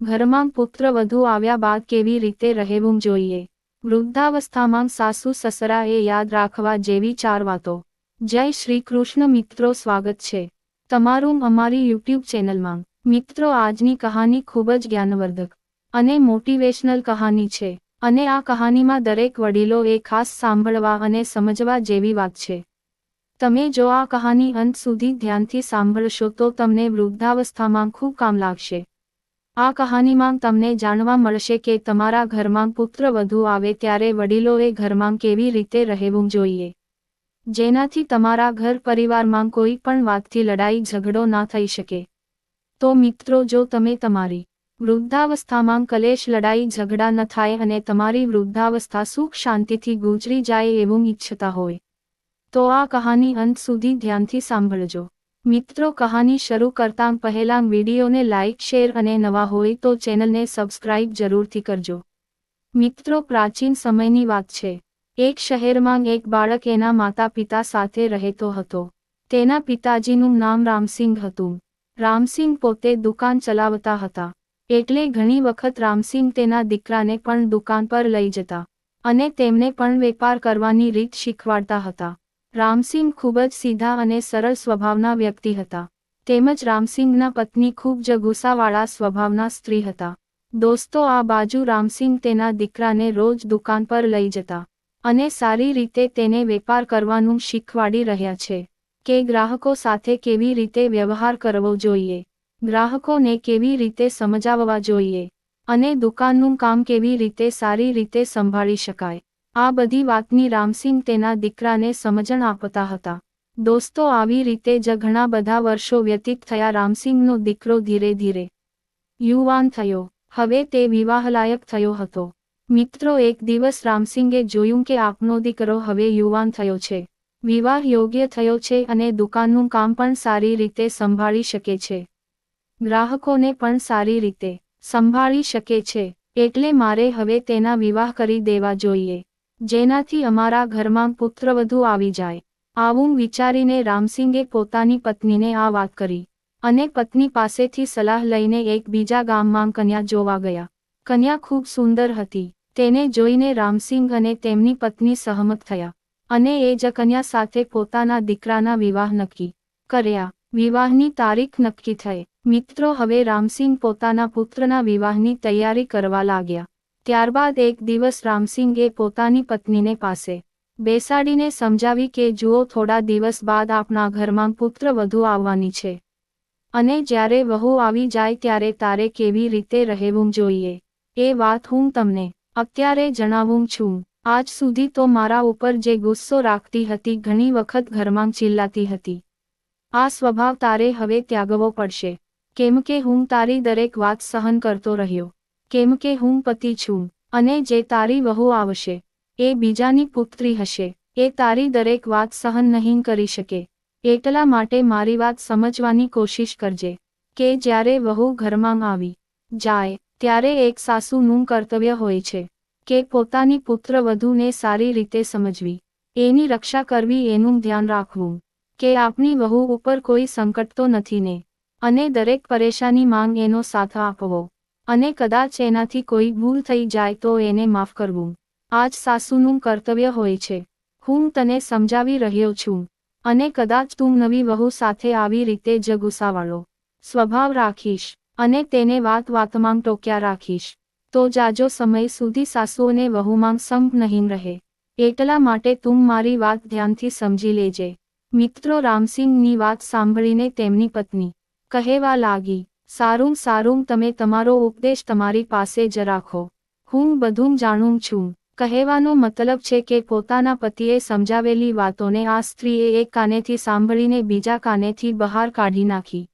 ઘરમાં પુત્ર વધુ આવ્યા બાદ કેવી રીતે રહેવું જોઈએ? વૃદ્ધાવસ્થામાં સાસુ સસરાએ યાદ રાખવા જેવી ચાર વાતો. જય શ્રી કૃષ્ણ મિત્રો, સ્વાગત છે તમારું અમારી યુટ્યુબ ચેનલમાં. મિત્રો, આજની કહાની ખૂબ જ જ્ઞાનવર્ધક અને મોટિવેશનલ કહાની છે અને આ કહાનીમાં દરેક વડીલો એ ખાસ સાંભળવા અને સમજવા જેવી વાત છે. તમે જો આ કહાની અંત સુધી ધ્યાનથી સાંભળશો તો તમને વૃદ્ધાવસ્થામાં ખૂબ કામ લાગશે. આ કહાનીમાં તમને જાણવા મળશે કે તમારા ઘરમાં પુત્ર વધુ આવે ત્યારે વડીલોએ ઘરમાં કેવી રીતે રહેવું જોઈએ. જેનાથી તમારા ઘર પરિવારમાં કોઈ પણ વાતથી લડાઈ ઝઘડો ના થઈ શકે. તો મિત્રો, જો તમે તમારી વૃદ્ધાવસ્થામાં કલેશ, લડાઈ, ઝઘડા ન થાય અને તમારી વૃદ્ધાવસ્થા સુખ શાંતિથી ગુજરી જાય એવું ઈચ્છતા હોય, તો આ કહાની અંત સુધી ધ્યાનથી સાંભળજો. મિત્રો કહાની શરૂ કરતાં પહેલાં વિડીયોને લાઇક શેર અને નવા હોય તો ચેનલને સબસ્ક્રાઇબ જરૂરથી કરજો. મિત્રો પ્રાચીન સમયની વાત છે. એક શહેરમાં એક બાળક એના માતા પિતા સાથે રહેતો હતો. તેના પિતાજીનું નામ રામસિંહ હતું. રામસિંહ પોતે દુકાન ચલાવતા હતા. એટલે ઘણી વખત રામસિંહ તેના દીકરાને પણ દુકાન પર લઈ જતા અને તેમને પણ વેપાર કરવાની રીત શીખવાડતા હતા. રામસિંહ ખૂબ જ સીધા અને સરળ સ્વભાવના વ્યક્તિ હતા. તેમજ રામસિંહના પત્ની ખૂબ જ ગુસ્સાવાળા સ્વભાવના સ્ત્રી હતા. દોસ્તો, આ બાજુ રામસિંહ તેના દીકરાને રોજ દુકાન પર લઈ જતા અને સારી રીતે તેને વેપાર કરવાનું શીખવાડી રહ્યા છે કે ગ્રાહકો સાથે કેવી રીતે વ્યવહાર કરવો જોઈએ, ગ્રાહકોને કેવી રીતે સમજાવવા જોઈએ અને દુકાનનું કામ કેવી રીતે સારી રીતે સંભાળી શકાય. આ બધી વાતની રામસિંહ તેના દીકરાને સમજણ આપતા હતા. દોસ્તો, આવી રીતે જ ઘણા બધા વર્ષો વ્યતીત થયા રામસિંહનો દીકરો ધીરે ધીરે. યુવાન થયો. હવે તે વિવાહલાયક થયો હતો. મિત્રો, એક દિવસ રામસિંગે જોયું કે આપનો દીકરો હવે યુવાન થયો છે. વિવાહ યોગ્ય થયો છે અને દુકાનનું કામ પણ સારી રીતે સંભાળી શકે છે. ગ્રાહકોને પણ સારી રીતે સંભાળી શકે છે. એટલે મારે હવે તેના વિવાહ કરી દેવા જોઈએ. જેનાથી અમારા ઘરમાં પુત્રવધુ આવી જાય. આવું વિચારીને રામસિંગે પોતાની પત્નીને આ વાત કરી અને પત્ની પાસેથી સલાહ લઈને એક બીજા ગામમાં કન્યા જોવા ગયા. કન્યા ખૂબ સુંદર હતી. તેને જોઈને રામસિંગ અને તેમની પત્ની સહમત થયા અને એ જ કન્યા સાથે પોતાના દીકરાના વિવાહ નક્કી કર્યા. વિવાહની તારીખ નક્કી થઈ. મિત્રો, હવે રામસિંહ પોતાના પુત્રના વિવાહની તૈયારી કરવા લાગ્યા. ત્યારબાદ એક દિવસ રામસિંગે પોતાની પત્નીને પાસે બેસાડીને સમજાવી કે જુઓ થોડા દિવસ બાદ આપણા ઘરમાં પુત્ર વધુ આવવાની છે. અને જ્યારે વહુ આવી જાય ત્યારે તારે કેવી રીતે રહેવું જોઈએ? એ વાત હું તમને અત્યારે જણાવું છું. આજ સુધી તો મારા ઉપર જે ગુસ્સો રાખતી હતી ઘણી વખત ઘરમાં ચિલ્લાતી હતી. આ સ્વભાવ તારે હવે ત્યાગવો પડશે. કેમ કે હું તારી દરેક વાત સહન કરતો રહ્યો. કેમ કે હું પતિ છું અને જે તારી વહુ આવશે, એ બીજાની પુત્રી હશે, એ તારી દરેક વાત સહન નહીં કરી શકે, એટલા માટે મારી વાત સમજવાની કોશિશ કરજે, કે જ્યારે વહુ ઘરમાં આવી જાય, ત્યારે એક સાસુનું કર્તવ્ય હોય છે, કે પોતાની પુત્ર વધુને સારી રીતે સમજવી. એની રક્ષા કરવી એનું ધ્યાન રાખવું, કે આપણી વહુ ઉપર કોઈ સંકટ તો નથી ને, અને દરેક પરેશાની માંગ એનો સાથ આપવો. અને કદાચ એનાથી કોઈ ભૂલ થઈ જાય તો એને માફ કરવું. આજ સાસુનું કર્તવ્ય હોય છે. હું તને સમજાવી રહ્યો છું. અને કદાચ તું નવી વહુ સાથે આવી રીતે જ ગુસાવાળો સ્વભાવ રાખીશ અને તેને વાત વાતમાં ટોક્યા રાખીશ, તો જાજો સમય સુધી સાસુઓને વહુમાં સંપ નહીં રહે. એટલા માટે તું મારી વાત ધ્યાનથી સમજી લેજે. મિત્રો રામસિંહની વાત સાંભળીને તેમની પત્ની કહેવા લાગી સારું સારું, તમે તમારો ઉપદેશ તમારી પાસે જ રાખો. હું બધું જાણું છું. કહેવાનો મતલબ છે કે પોતાના પતિએ સમજાવેલી વાતોને આ સ્ત્રીએ એક કાનેથી સાંભળીને બીજા કાનેથી બહાર કાઢી નાખી.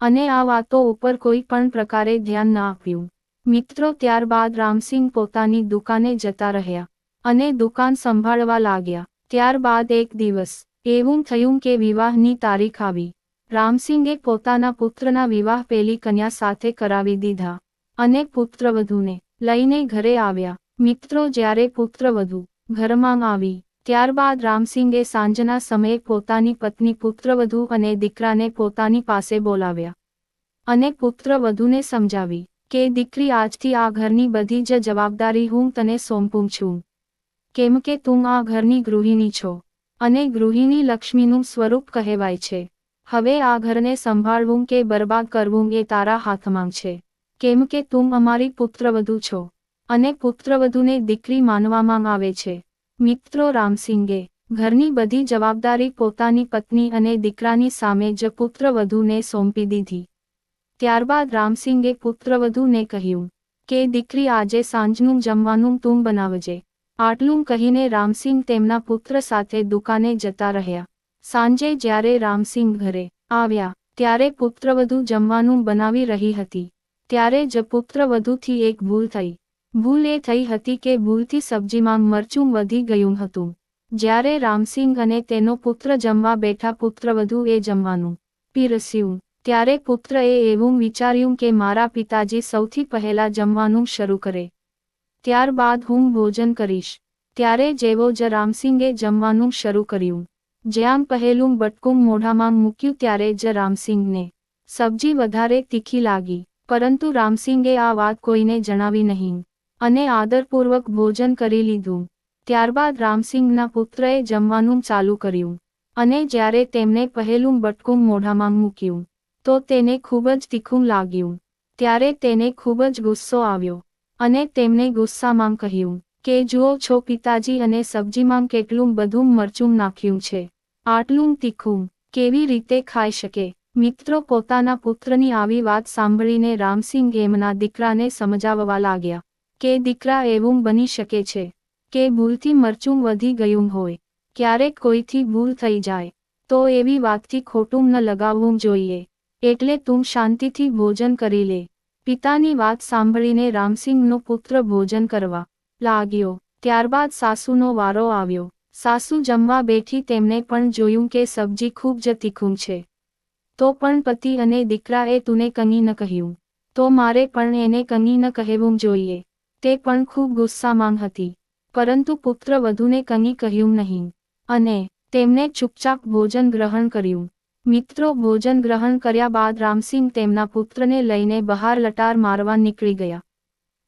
અને આ વાતો ઉપર કોઈ પણ પ્રકારે ધ્યાન ન આપ્યું. મિત્રો, ત્યારબાદ રામસિંહ પોતાની દુકાને જતા રહ્યા અને દુકાન સંભાળવા લાગ્યા. ત્યારબાદ એક દિવસ, એવું થયું કે વિવાહની તારીખ આવી. રામસિંગે પોતાના પુત્રના વિવાહ પેલી કન્યા સાથે કરાવી દીધા અને પુત્રવધૂને લઈને ઘરે આવ્યા. મિત્રો, જ્યારે પુત્રવધુ ઘરમાં આવી, ત્યારબાદ રામસિંગે સાંજના સમયે પોતાની પત્ની પુત્રવધુ અને દીકરાને પોતાની પાસે બોલાવ્યા અને પુત્રવધુને સમજાવી કે, દીકરી, આજથી આ ઘરની બધી જ જવાબદારી હું તને સોંપું છું. કેમ કે તું આ ઘરની ગૃહિણી છો અને ગૃહિણી લક્ષ્મીનું સ્વરૂપ કહેવાય છે. હવે આ ઘરને સંભાળવું કે બરબાદ કરવું એ તારા હાથમાં છે. કેમ કે તું અમારી પુત્રવધુ છો અને પુત્રવધુને દીકરી માનવામાં આવે છે. મિત્રો રામસિંગે ઘરની બધી જવાબદારી પોતાની પત્ની અને દીકરાની સામે જ પુત્રવધુને સોંપી દીધી. ત્યારબાદ રામસિંગે પુત્રવધુને કહ્યું કે દીકરી આજે સાંજનું જમવાનું તું બનાવજે. આટલું કહીને રામસિંહ તેમના પુત્ર સાથે દુકાને જતા રહ્યા. સાંજે જ્યારે રામસિંહ ઘરે આવ્યા, ત્યારે પુત્રવધુ જમવાનું બનાવી રહી હતી. ત્યારે જ પુત્રવધુથી એક ભૂલ થઈ. ભૂલ એ થઈ હતી કે ભૂલથી સબ્જીમાં મરચું વધી ગયું હતું. જ્યારે રામસિંહ અને તેનો પુત્ર જમવા બેઠા પુત્રવધુ એ જમવાનું પીરસ્યું, ત્યારે પુત્રએ એવું વિચાર્યું કે મારા પિતાજી સૌથી પહેલા જમવાનું શરૂ કરે. ત્યારબાદ હું ભોજન કરીશ. ત્યારે જેવો જ રામસિંહે જમવાનું શરૂ કર્યું. જ્યાં પહેલું બટકું મોઢામાં મૂક્યું ત્યારે જ રામસિંહને સબ્જી વધારે તીખી લાગી. પરંતુ રામસિંગે આ વાત કોઈને જણાવી નહીં અને આદરપૂર્વક ભોજન કરી લીધું. ત્યારબાદ રામસિંહના પુત્રએ જમવાનું ચાલુ કર્યું અને જ્યારે તેમને પહેલું બટકું મોઢામાં મૂક્યું, તો તેને ખૂબ જ તીખું લાગ્યું. ત્યારે તેને ખૂબ જ ગુસ્સો આવ્યો અને તેમને ગુસ્સામાં કહ્યું કે જુઓ છો પિતાજી અને સબ્જીમાં કેટલું બધું મરચું નાખ્યું છે. આટલું તીખું, કેવી રીતે ખાઈ શકે? મિત્રો, પોતાના પુત્રની આવી વાત સાંભળીને રામસિંહ એમના દીકરાને સમજાવવા લાગ્યા કે દીકરા એવું બની શકે છે કે ભૂલથી મરચું વધી ગયું હોય, ક્યારેક કોઈથી ભૂલ થઈ જાય, તો એવી વાતથી ખોટું ન લગાવવું જોઈએ. એટલે તું શાંતિથી ભોજન કરી લે. પિતાની વાત સાંભળીને રામસિંહનો પુત્ર ભોજન કરવા લાગ્યો. ત્યારબાદ સાસુનો વારો આવ્યો. સાસુ જમવા બેઠી તેમને પણ જોયું કે સબ્જી ખૂબ જ તીખું છે. તો પણ પતિ અને દીકરાએ તુને કંઈ ન કહ્યું. તો મારે પણ એને કંઈ ન કહેવું જોઈએ. તે પણ ખૂબ ગુસ્સામાં હતી. પરંતુ પુત્ર વધુને કંઈ કહ્યું નહીં. અને તેમને ચૂપચાપ ભોજન ગ્રહણ કર્યું. મિત્રો ભોજન ગ્રહણ કર્યા બાદ રામસિંહ તેમના પુત્રને લઈને બહાર લટાર મારવા નીકળી ગયા.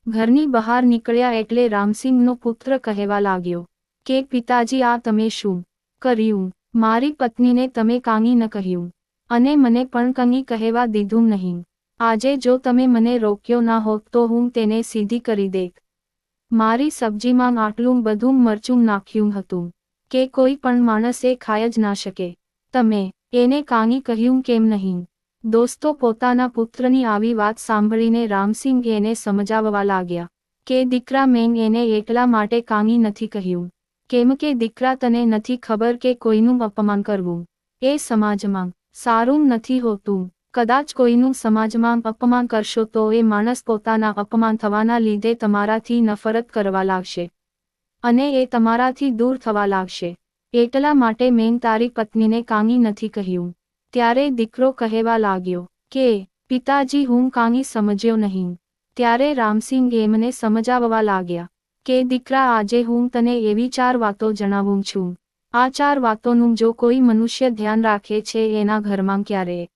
ઘરની બહાર નીકળ્યા એટલે રામસિંહનો પુત્ર કહેવા લાગ્યો, કે પિતાજી, આ તમે શું કર્યું? મારી પત્નીને તમે કાંગી ન કહ્યું અને મને પણ કંગી કહેવા દીધું નહીં. આજે જો તમે મને રોક્યો ના હોત તો હું તેને સીધી કરી દેત. મારી સબ્જીમાં આટલું બધું મરચું નાખ્યું હતું કે કોઈ પણ માણસ ખાય જ ના શકે. તમે એને કાંગી કહ્યું કેમ નહીં? દોસ્તો પોતાના પુત્રની આવી વાત સાંભળીને રામસિંહ એને સમજાવવા લાગ્યા, કે દીકરા મેં એને એટલા માટે કાંગી નથી કહ્યું. કેમ કે દીકરા તને નથી ખબર કે કોઈનું અપમાન કરવું. એ સમાજમાં સારું નથી હોતું. કદાચ કોઈનું સમાજમાં અપમાન કરશો તો એ માણસ પોતાના અપમાન થવાના લીધે તમારાથી નફરત કરવા લાગશે. અને એ તમારાથી દૂર થવા લાગશે. એટલા માટે મેં તારી પત્નીને કાંગી નથી કહ્યું. ત્યારે દીકરો કહેવા લાગ્યો, કે, પિતાજી હું કાંઈ સમજ્યો નહીં. ત્યારે રામસિંહ એમને સમજાવવા લાગ્યા, કે દીકરા, આજે હું તને એવી ચાર વાતો જણાવું છું. આ ચાર વાતોનું જો કોઈ મનુષ્ય ધ્યાન રાખે છે એના ઘરમાં ક્યારે?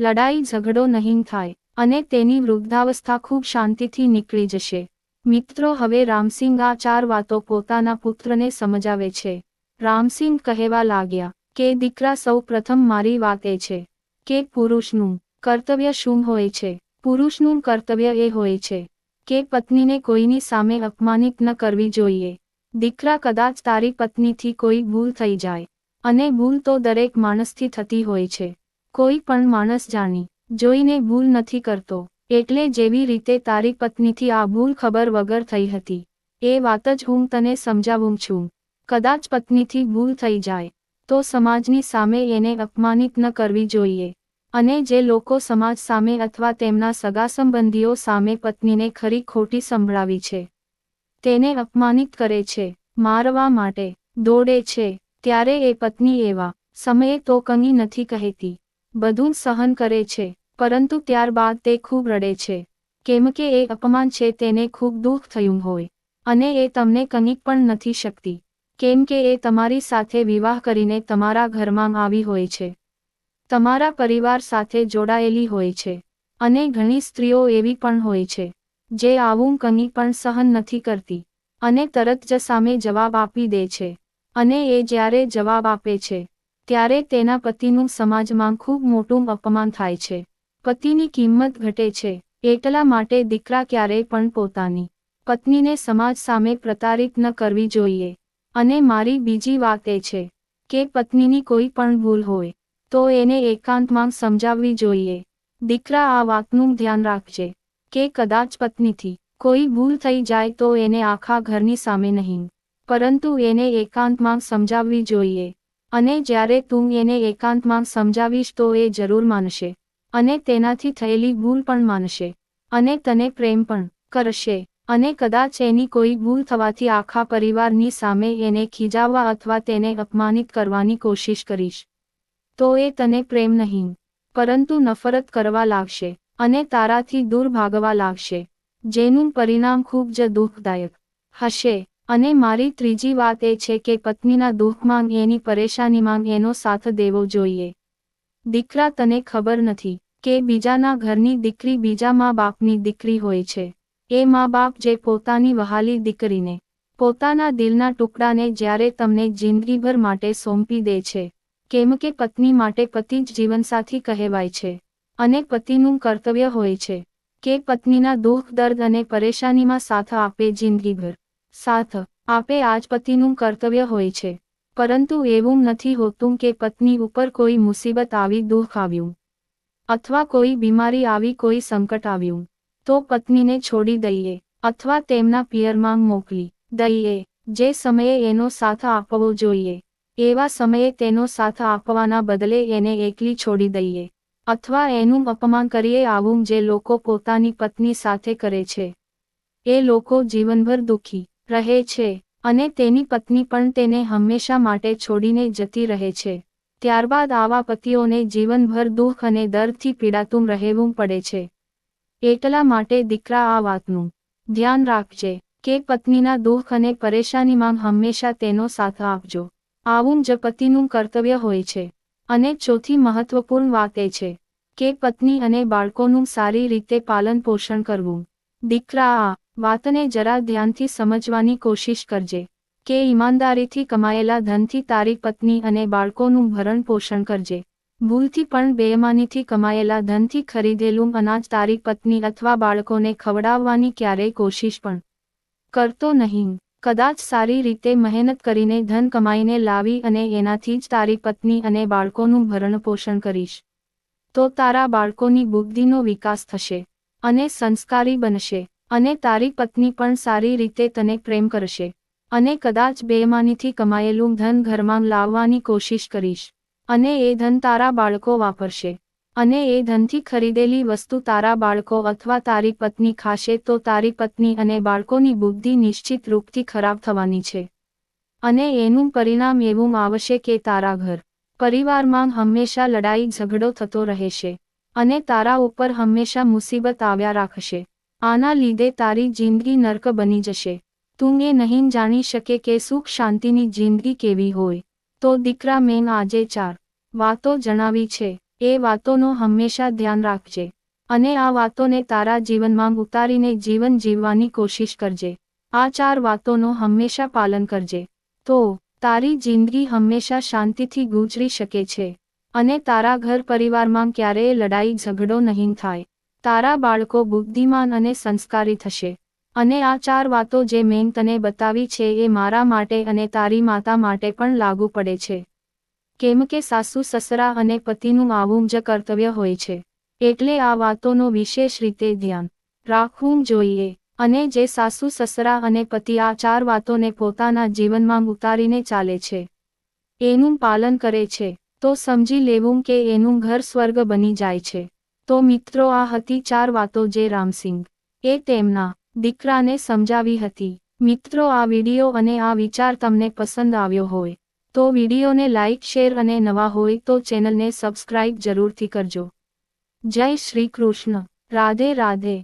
લડાઈ ઝઘડો નહીં થાય અને તેની વૃદ્ધાવસ્થા ખૂબ શાંતિથી નીકળી જશે. મિત્રો, હવે રામસિંહ આ ચાર વાતો પોતાના પુત્રને સમજાવે છે. રામસિંહ કહેવા લાગ્યા કે દીકરા સૌ પ્રથમ મારી વાત એ છે કે પુરુષનું કર્તવ્ય શું હોય છે? પુરુષનું કર્તવ્ય એ હોય છે કે પત્નીને કોઈની સામે અપમાનિત ન કરવી જોઈએ. દીકરા કદાચ તારી પત્નીથી કોઈ ભૂલ થઈ જાય અને ભૂલ તો દરેક માણસથી થતી હોય છે. કોઈ પણ માણસ જાણી, જોઈને ભૂલ નથી કરતો, એટલે જેવી રીતે તારી પત્નીથી આ ભૂલ ખબર વગર થઈ હતી, એ વાત જ હું તને સમજાવું છું. કદાચ પત્નીથી ભૂલ થઈ જાય તો સમાજની સામે એને અપમાનિત ન કરવી જોઈએ. અને જે લોકો સમાજ સામે અથવા તેમના સગા સંબંધીઓ સામે પત્નીને ખરી ખોટી સંભળાવી છે, તેને અપમાનિત કરે છે, મારવા માટે, દોડે છે, ત્યારે એ પત્ની એવા સમયે તો કંઈ નથી કહેતી. બધું સહન કરે છે, પરંતુ ત્યારબાદ તે ખૂબ રડે છે, કેમ કે એ અપમાન છે તેને ખૂબ દુઃખ થયું હોય, અને એ તમને કંઈક પણ નથી શકતી. કેમ કે એ તમારી સાથે વિવાહ કરીને તમારા ઘરમાં આવી હોય છે. તમારા પરિવાર સાથે જોડાયેલી હોય છે. અને ઘણી સ્ત્રીઓ એવી પણ હોય છે, જે આવું કંઈ પણ સહન નથી કરતી અને તરત જ સામે જવાબ આપી દે છે. અને એ જ્યારે જવાબ આપે છે, ત્યારે તેના પતિનું સમાજમાં ખૂબ મોટું અપમાન થાય છે. પતિની કિંમત ઘટે છે, એટલા માટે દીકરા ક્યારેય પણ પોતાની પત્નીને સમાજ સામે પ્રતારિત ન કરવી જોઈએ. અને મારી બીજી વાત એ છે કે પત્નીની કોઈ પણ ભૂલ હોય, તો એને એકાંતમાં સમજાવવી જોઈએ. દીકરા આ વાતનું ધ્યાન રાખજે કે કદાચ પત્નીથી કોઈ ભૂલ થઈ જાય તો એને આખા ઘરની સામે નહીં, પરંતુ એને એકાંતમાં સમજાવવી જોઈએ. અને જ્યારે તું એને એકાંતમાં સમજાવીશ તો એ જરૂર માનશે અને તેનાથી થયેલી ભૂલ પણ માનશે અને તને પ્રેમ પણ કરશે. અને કદાચ એની કોઈ ભૂલ થવાથી આખા પરિવારની સામે એને ખીજાવવા અથવા તેને અપમાનિત કરવાની કોશિશ કરીશ. તો એ તને પ્રેમ નહીં. પરંતુ નફરત કરવા લાગશે અને તારાથી દૂર ભાગવા લાગશે, જેનું પરિણામ ખૂબ જ દુઃખદાયક હશે. અને મારી ત્રીજી વાત એ છે કે પત્નીના દુઃખમાં એની પરેશાનીમાં એનો સાથ દેવો જોઈએ. દીકરા તને ખબર નથી કે બીજાના ઘરની દીકરી બીજા મા બાપની દીકરી હોય છે. એ મા બાપ જે પોતાની વહાલી દીકરીને, પોતાના દિલના ટુકડાને જ્યારે તમને જિંદગીભર માટે સોંપી દે છે, કેમ કે પત્ની માટે પતિ જ જીવનસાથી કહેવાય છે, અને પતિનું કર્તવ્ય હોય છે, કે પત્નીના દુઃખ, દર્દ અને પરેશાનીમાં સાથ આપે જિંદગીભર. સાથ આપે આજ પતિનું કર્તવ્ય હોય છે, પરંતુ એવું નથી હોતું કે પત્ની ઉપર કોઈ મુસીબત આવી, દુઃખ આવ્યું, અથવા કોઈ બીમારી આવી, કોઈ સંકટ આવ્યું. તો પત્નીને છોડી દઈએ અથવા તેમના પિયરમાં મોકલી દઈએ. જે સમયે એનો સાથ આપવો જોઈએ, એવા સમયે તેનો સાથ આપવાના બદલે એને એકલી છોડી દઈએ અથવા એનું અપમાન કરીએ આવું જે લોકો પોતાની પત્ની સાથે કરે છે. એ લોકો જીવનભર દુઃખી રહે છે અને તેની પત્ની પણ તેને હંમેશા માટે છોડીને જતી રહે છે. ત્યારબાદ આવા પતિઓને જીવનભર દુઃખ અને દર્દથી પીડાતું રહેવું પડે છે. એટલા માટે દીકરા આ વાતનું ધ્યાન રાખજે કે પત્નીના દુઃખ અને પરેશાનીમાં હંમેશા તેનો સાથ આપજો. આવું જ પતિનું કર્તવ્ય હોય છે. અને ચોથી મહત્વપૂર્ણ વાત એ છે કે પત્ની અને બાળકોનું સારી રીતે પાલન પોષણ કરવું. દીકરા આ વાતને જરા ધ્યાનથી સમજવાની કોશિશ કરજે કે ઈમાનદારીથી કમાયેલા ધનથી તારી પત્ની અને બાળકોનું ભરણ પોષણ કરજે. ભૂલથી પણ બેમાનીથી કમાયેલા ધનથી ખરીદેલું અનાજ તારી પત્ની અથવા બાળકોને ખવડાવવાની ક્યારેય કોશિશ પણ કરતો નહીં. કદાચ સારી રીતે મહેનત કરીને ધન કમાઈને લાવી અને એનાથી જ તારી પત્ની અને બાળકોનું ભરણ પોષણ કરીશ, તો તારા બાળકોની બુદ્ધિનો વિકાસ થશે અને સંસ્કારી બનશે અને તારી પત્ની પણ સારી રીતે તને પ્રેમ કરશે અને કદાચ બેમાનીથી કમાયેલું ધન ઘરમાં લાવવાની કોશિશ કરીશ. અને એ ધન તારા બાળકો વાપરશે. અને એ ધનથી ખરીદેલી વસ્તુ તારા બાળકો અથવા તારી પત્ની ખાશે તો તારી પત્ની અને બાળકોની બુદ્ધિ નિશ્ચિત રૂપથી ખરાબ થવાની છે. અને એનું પરિણામ એવું આવશે કે તારા ઘર, પરિવારમાં હંમેશા લડાઈ ઝઘડો થતો રહેશે. અને તારા ઉપર હંમેશા મુસીબત આવ્યા રાખશે. આના લીધે તારી જિંદગી નર્ક બની જશે. તું એ નહીં જાણી શકે કે સુખ શાંતિની જિંદગી કેવી હોય. તો દીકરા મેં આજે ચાર વાતો જણાવી છે. એ વાતોનો હંમેશા ધ્યાન રાખજે. અને આ વાતોને તારા જીવનમાં ઉતારીને જીવન જીવવાની કોશિશ કરજે. આ ચાર વાતોનો હંમેશા પાલન કરજે. તો, તારી જિંદગી હંમેશા શાંતિથી ગુજરી શકે છે. અને તારા ઘર પરિવારમાં ક્યારેય લડાઈ ઝઘડો નહીં થાય. તારા બાળકો બુદ્ધિમાન અને સંસ્કારી થશે. અને આ ચાર વાતો જે મેં તને બતાવી છે એ મારા માટે અને તારી માતા માટે પણ લાગુ પડે છે. કેમ કે સાસુ, સસરા અને પતિનું આવું જ કર્તવ્ય હોય છે. એટલે આ વાતોનો વિશેષ રીતે ધ્યાન રાખવું જોઈએ અને જે સાસુ, સસરા અને પતિ આ ચાર વાતોને પોતાના જીવનમાં ઉતારીને ચાલે છે, એનું પાલન કરે છે, તો સમજી લેવું કે એનું ઘર સ્વર્ગ બની જાય છે. તો મિત્રો, આ હતી ચાર વાતો જે રામસિંગ એ તેમના દીકરાને સમજાવી હતી. મિત્રો, આ વીડિયો અને આ વિચાર તમને પસંદ આવ્યો હોય તો વિડીયોને લાઇક શેર અને નવા હોય તો ચેનલને સબસ્ક્રાઇબ જરૂરથી કરજો. જય શ્રી કૃષ્ણ. રાધે રાધે.